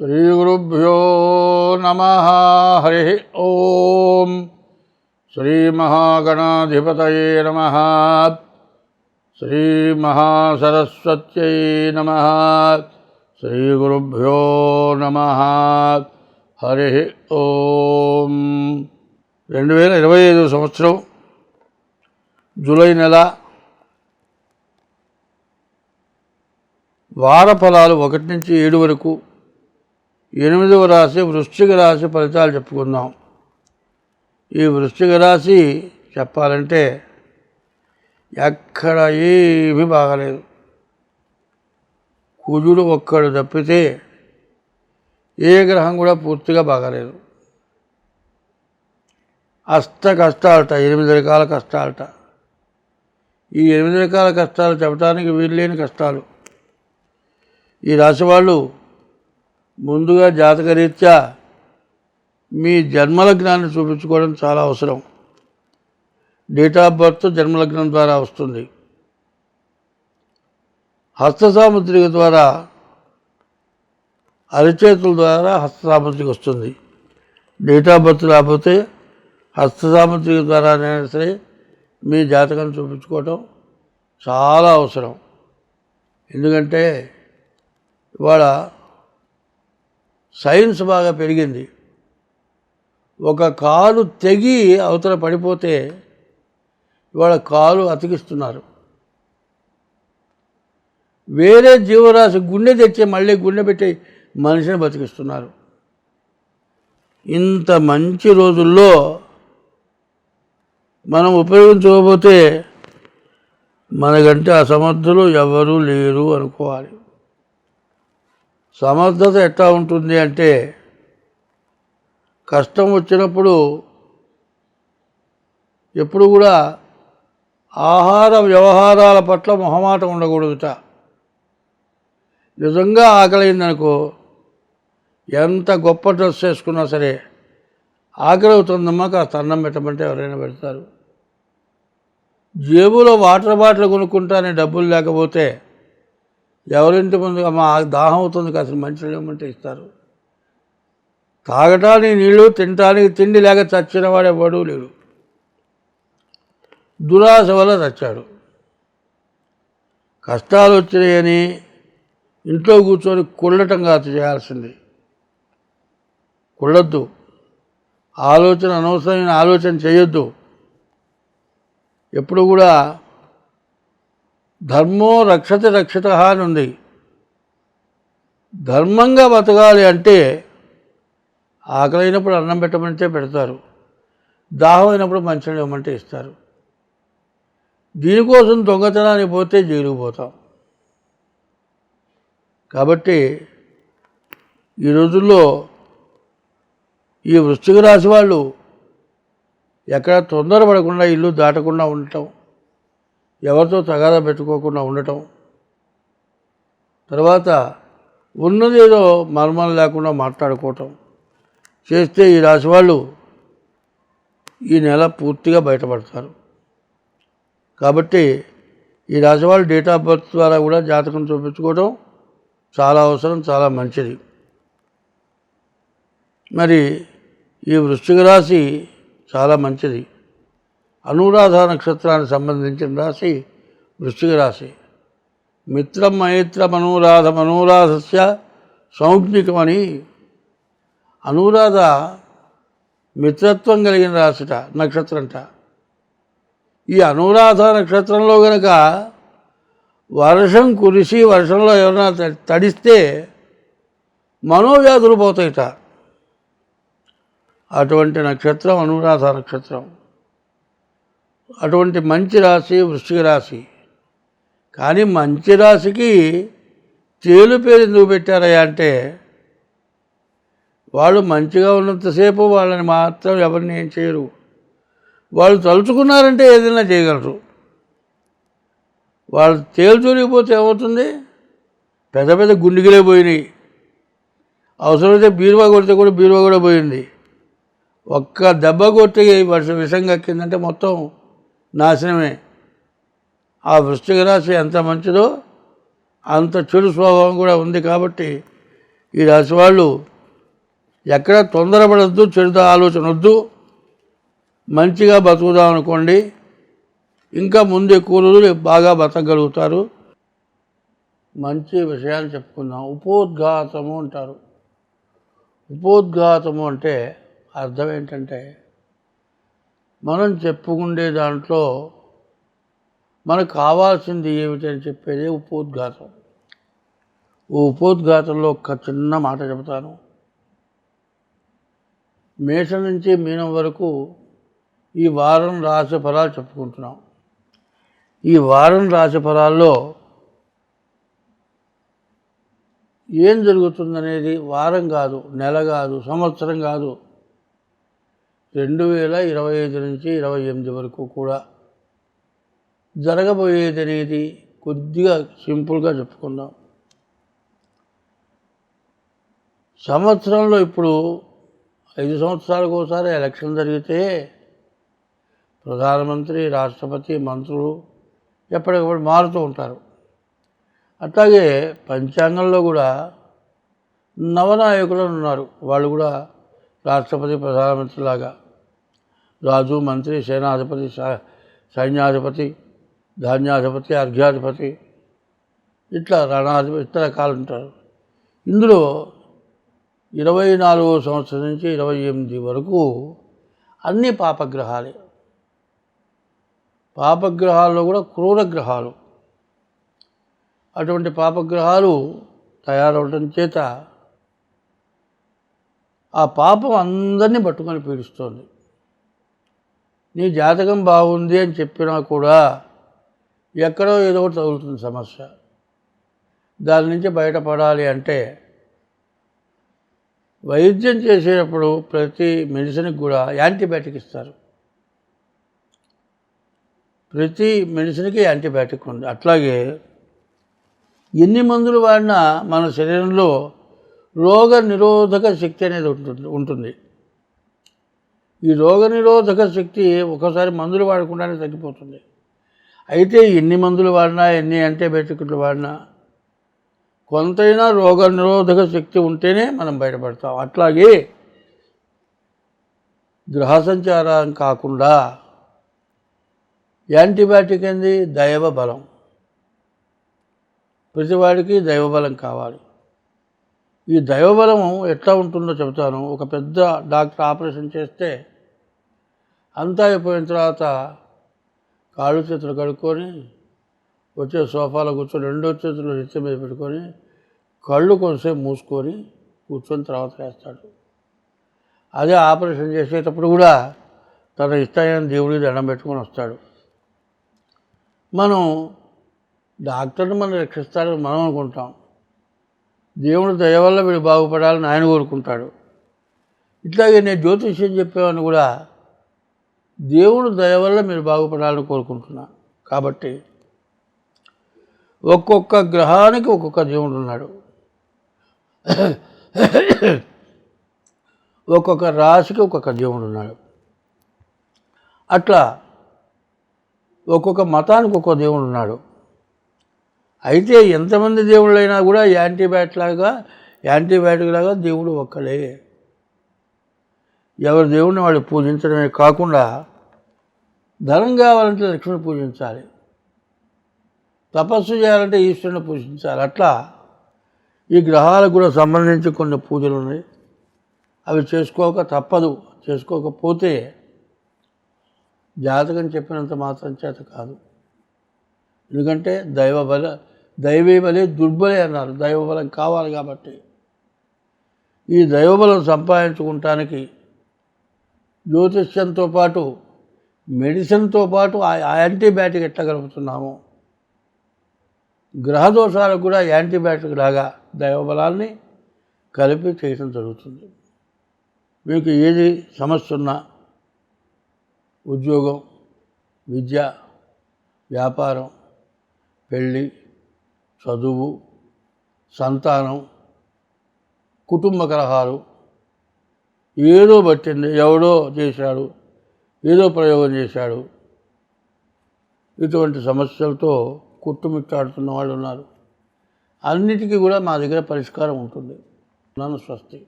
శ్రీగురుభ్యో నమ హరి ఓం. శ్రీమహాగణాధిపతయే నమ శ్రీమహాసరస్వత్యై నమ శ్రీగురుభ్యో నమ హరి ఓం. రెండు వేల ఇరవై ఐదు సంవత్సరం జూలై నెల వార ఫలాలు ఒకటి నుంచి ఏడు వరకు ఎనిమిదవ రాశి వృశ్చిక రాశి ఫలితాలు చెప్పుకుందాం. ఈ వృశ్చిక రాశి చెప్పాలంటే ఎక్కడ ఏమీ బాగలేదు. కుజుడు ఒక్కడు తప్పితే ఏ గ్రహం కూడా పూర్తిగా బాగలేదు. అష్ట కష్టాలట ఎనిమిది రకాల కష్టాలట. ఈ ఎనిమిది రకాల కష్టాలు చెప్పడానికి వీల్లేని కష్టాలు. ఈ రాశి వాళ్ళు ముందుగా జాతకరీత్యా మీ జన్మలగ్నాన్ని చూపించుకోవడం చాలా అవసరం. డేట్ ఆఫ్ బర్త్ జన్మలగ్నం ద్వారా వస్తుంది. హస్త సాముద్రిక ద్వారా అరిచేతుల ద్వారా హస్త సాముద్రిక వస్తుంది. డేట్ ఆఫ్ బర్త్ రాకపోతే హస్త సాముద్రిక సరే మీ జాతకం చూపించుకోవటం చాలా అవసరం. ఎందుకంటే ఇవాళ సైన్స్ బాగా పెరిగింది. ఒక కాలు తెగి అవతల పడిపోతే ఇవాళ కాలు అతికిస్తున్నారు. వేరే జీవరాశి గుండె తెచ్చి మళ్ళీ గుండె పెట్టి మనిషిని బతికిస్తున్నారు. ఇంత మంచి రోజుల్లో మనం ఉపయోగించకపోతే మనకంటే అసమర్థులు ఎవరూ లేరు అనుకోవాలి. సమర్థత ఎట్లా ఉంటుంది అంటే కష్టం వచ్చినప్పుడు ఎప్పుడు కూడా ఆహార వ్యవహారాల పట్ల మొహమాటం ఉండకూడదుట. నిజంగా ఆకలిందనుకో ఎంత గొప్ప డ్రెస్ వేసుకున్నా సరే ఆకలి అవుతుందమ్మా కాస్త అన్నం పెట్టమంటే ఎవరైనా పెడతారు. జేబులో వాటర్ బాటిల్ కొనుక్కుంటానే డబ్బులు లేకపోతే ఎవరింటి ముందు మా దాహం అవుతుంది కాసిన మంచి ఇవ్వమంటే ఇస్తారు? తాగటానికి నీళ్ళు తినటానికి తిండి లేక చచ్చిన వాడు ఎవడూ లేడు. దురాశ వల్ల చచ్చాడు. కష్టాలు వచ్చినాయని ఇంట్లో కూర్చొని కుళ్ళటం కాదు చేయాల్సింది. కుళ్ళొద్దు ఆలోచన అనవసరమైన ఆలోచన చేయొద్దు. ఎప్పుడు కూడా ధర్మో రక్షతి రక్షిత అని ఉంది. ధర్మంగా బతకాలి అంటే ఆకలైనప్పుడు అన్నం పెట్టమంటే పెడతారు. దాహం అయినప్పుడు మంచినీళ్ళు ఇవ్వమంటే ఇస్తారు. దీనికోసం దొంగతనానికి పోతే జైలుకు పోతాం. కాబట్టి ఈ రోజుల్లో ఈ వృశ్చిక రాశి వాళ్ళు ఎక్కడ తొందరపడకుండా ఇల్లు దాటకుండా ఉండటం ఎవరితో తగాదా పెట్టుకోకుండా ఉండటం. తర్వాత ఉన్నదేదో మర్మం లేకుండా మాట్లాడుకోవటం. చేస్తే ఈ రాశి వాళ్ళు ఈ నెల పూర్తిగా బయటపడతారు. కాబట్టి ఈ రాశి వాళ్ళు డేట్ ఆఫ్ బర్త్ ద్వారా కూడా జాతకం చూపించుకోవడం చాలా అవసరం చాలా మంచిది. మరి ఈ వృశ్చిక రాశి చాలా మంచిది. అనురాధ నక్షత్రానికి సంబంధించిన రాశి వృశ్చిక రాశి. మిత్రం మైత్ర మనోరాధ మనోరాధస్య సౌజ్ఞికమని అనురాధ మిత్రత్వం కలిగిన రాశిట నక్షత్రంట. ఈ అనురాధ నక్షత్రంలో గనక వర్షం కురిసి వర్షంలో ఏమైనా త- తడిస్తే మనోవ్యాధులు పోతాయిట. అటువంటి నక్షత్రం అనురాధ నక్షత్రం. అటువంటి మంచి రాశి వృశ్చిక రాశి. కానీ మంచి రాశికి తేలు పేరు ఎందుకు పెట్టారయ్యా అంటే వాళ్ళు మంచిగా ఉన్నంతసేపు వాళ్ళని మాత్రం ఎవరిని ఏం చేయరు. వాళ్ళు తలుచుకున్నారంటే ఏదైనా చేయగలరు. వాళ్ళు తేల్చొనిపోతే ఏమవుతుంది? పెద్ద పెద్ద గుండెగిలే పోయినాయి. అవసరమైతే బీరువా కొడితే కూడా బీరువా కూడా పోయింది. ఒక్క దెబ్బ కొట్టి వర్ష విషం కక్కిందంటే మొత్తం నాశనమే. ఆ వృశ్చిక రాశి ఎంత మంచిదో అంత చెడు స్వభావం కూడా ఉంది కాబట్టి ఈ రాశి వాళ్ళు ఎక్కడ తొందరపడద్దు చెడుతో ఆలోచన వద్దు మంచిగా బతుకుదాం అనుకోండి. ఇంకా ముందు ఎక్కువ రోజులు బాగా బతకగలుగుతారు. మంచి విషయాలు చెప్పుకుందాం. ఉపోద్ఘాతము అంటారు. ఉపోద్ఘాతము అంటే అర్థం ఏంటంటే మనం చెప్పుకుండే దాంట్లో మనకు కావాల్సింది ఏమిటి అని చెప్పేది ఉపోద్ఘాతం. ఓ ఉపోద్ఘాతంలో ఒక చిన్న మాట చెబుతాను. మేషం నుంచి మీనం వరకు ఈ వారం రాశి ఫలాలు చెప్పుకుంటున్నాం. ఈ వారం రాశి ఫలాల్లో ఏం జరుగుతుందనేది వారం కాదు నెల కాదు సంవత్సరం కాదు రెండు వేల ఇరవై ఐదు నుంచి ఇరవై ఎనిమిది వరకు కూడా జరగబోయేది అనేది కొద్దిగా సింపుల్గా చెప్పుకుందాం. సంవత్సరంలో ఇప్పుడు ఐదు సంవత్సరాలకు ఒకసారి ఎలక్షన్ జరిగితే ప్రధానమంత్రి రాష్ట్రపతి మంత్రులు ఎప్పటికప్పుడు మారుతూ ఉంటారు. అట్లాగే పంచాంగంలో కూడా నవనాయకులు ఉన్నారు. వాళ్ళు కూడా రాష్ట్రపతి ప్రధానమంత్రి లాగా రాజు మంత్రి సేనాధిపతి సైన్యాధిపతి ధాన్యాధిపతి అర్ఘ్యాధిపతి ఇట్లా రణాధిపతి ఇతర రకాలు ఉంటారు ఇందులో ఇరవై నాలుగో సంవత్సరం నుంచి ఇరవై ఎనిమిది వరకు అన్ని పాపగ్రహాలే. పాపగ్రహాల్లో కూడా క్రూర గ్రహాలు అటువంటి పాపగ్రహాలు తయారవడం చేత ఆ పాపం అందరినీ పట్టుకొని పీడిస్తోంది. నీ జాతకం బాగుంది అని చెప్పినా కూడా ఎక్కడో ఏదో ఒకటి తగులుతుంది సమస్య. దాని నుంచి బయటపడాలి అంటే వైద్యం చేసేటప్పుడు ప్రతి మెడిసిన్కి కూడా యాంటీబయాటిక్ ఇస్తారు. ప్రతి మెడిసిన్కి యాంటీబయాటిక్ ఉంది. అట్లాగే ఎన్ని మందులు వాడినా మన శరీరంలో రోగ నిరోధక శక్తి అనేది ఉంటుంది ఉంటుంది. ఈ రోగ నిరోధక శక్తి ఒకసారి మందులు వాడకుండానే తగ్గిపోతుంది. అయితే ఎన్ని మందులు వాడినా ఎన్ని యాంటీబయాటిక్లు వాడినా కొంతైనా రోగ నిరోధక శక్తి ఉంటేనే మనం బయటపడతాం. అట్లాగే గ్రహ సంచారం కాకుండా యాంటీబయాటిక్ ఏంది? దైవ బలం ప్రతివాడికి దైవబలం కావాలి. ఈ దైవబలం ఎట్లా ఉంటుందో చెబుతాను. ఒక పెద్ద డాక్టర్ ఆపరేషన్ చేస్తే అంతా అయిపోయిన తర్వాత కాళ్ళు చేతులు కడుక్కొని వచ్చే సోఫాలో కూర్చొని రెండో చేతులు నెత్తి మీద పెట్టుకొని కళ్ళు కొంతసేపు మూసుకొని కూర్చొని తర్వాత వేస్తాడు అదే ఆపరేషన్ చేసేటప్పుడు కూడా తన ఇష్టమైన దేవుడికి దండం పెట్టుకొని వస్తాడు. మనం డాక్టర్ని మనం రక్షిస్తాడని మనం అనుకుంటాం. దేవుడు దయ వల్ల వీడు బాగుపడాలని ఆయన కోరుకుంటాడు. ఇట్లాగే నేను జ్యోతిష్యం చెప్పేవాడిని కూడా దేవుడు దయ వల్ల మీరు బాగుపడాలని కోరుకుంటున్నా. కాబట్టి ఒక్కొక్క గ్రహానికి ఒక్కొక్క దేవుడు ఉన్నాడు. ఒక్కొక్క రాశికి ఒక్కొక్క దేవుడు ఉన్నాడు. అట్లా ఒక్కొక్క మతానికి ఒక్కొక్క దేవుడు ఉన్నాడు. అయితే ఎంతమంది దేవుళ్ళైనా కూడా యాంటీబయాటిక్ లాగా యాంటీబయాటిక్ లాగా దేవుడు ఒక్కడే. ఎవరి దేవుడిని వాళ్ళు పూజించడమే కాకుండా ధనం కావాలంటే లక్ష్మిని పూజించాలి. తపస్సు చేయాలంటే ఈశ్వరుని పూజించాలి. అట్లా ఈ గ్రహాలకు కూడా సంబంధించి కొన్ని పూజలు ఉన్నాయి. అవి చేసుకోక తప్పదు. చేసుకోకపోతే జాతకం చెప్పినంత మాత్రం చేత కాదు. ఎందుకంటే దైవ బల దైవీ బలి దుర్బలి అన్నారు. దైవబలం కావాలి కాబట్టి. ఈ దైవబలం సంపాదించుకుంటానికి జ్యోతిష్యంతో పాటు మెడిసిన్తో పాటు ఆ యాంటీబయాటిక్ ఎట్టగలుగుతున్నాము గ్రహదోషాలకు కూడా యాంటీబయాటిక్ లాగా దైవబలాన్ని కలిపి చేయడం జరుగుతుంది. మీకు ఏది సమస్య ఉన్నా ఉద్యోగం విద్య వ్యాపారం పెళ్ళి చదువు సంతానం కుటుంబ కలహాలు ఏదో పట్టింది ఎవడో చేశాడు ఏదో ప్రయోగం చేశాడు. ఇటువంటి సమస్యలతో కుట్టుమిట్టాడుతున్న వాళ్ళు ఉన్నారు. అన్నిటికీ కూడా మా దగ్గర పరిష్కారం ఉంటుంది. నన్ను స్వస్తి.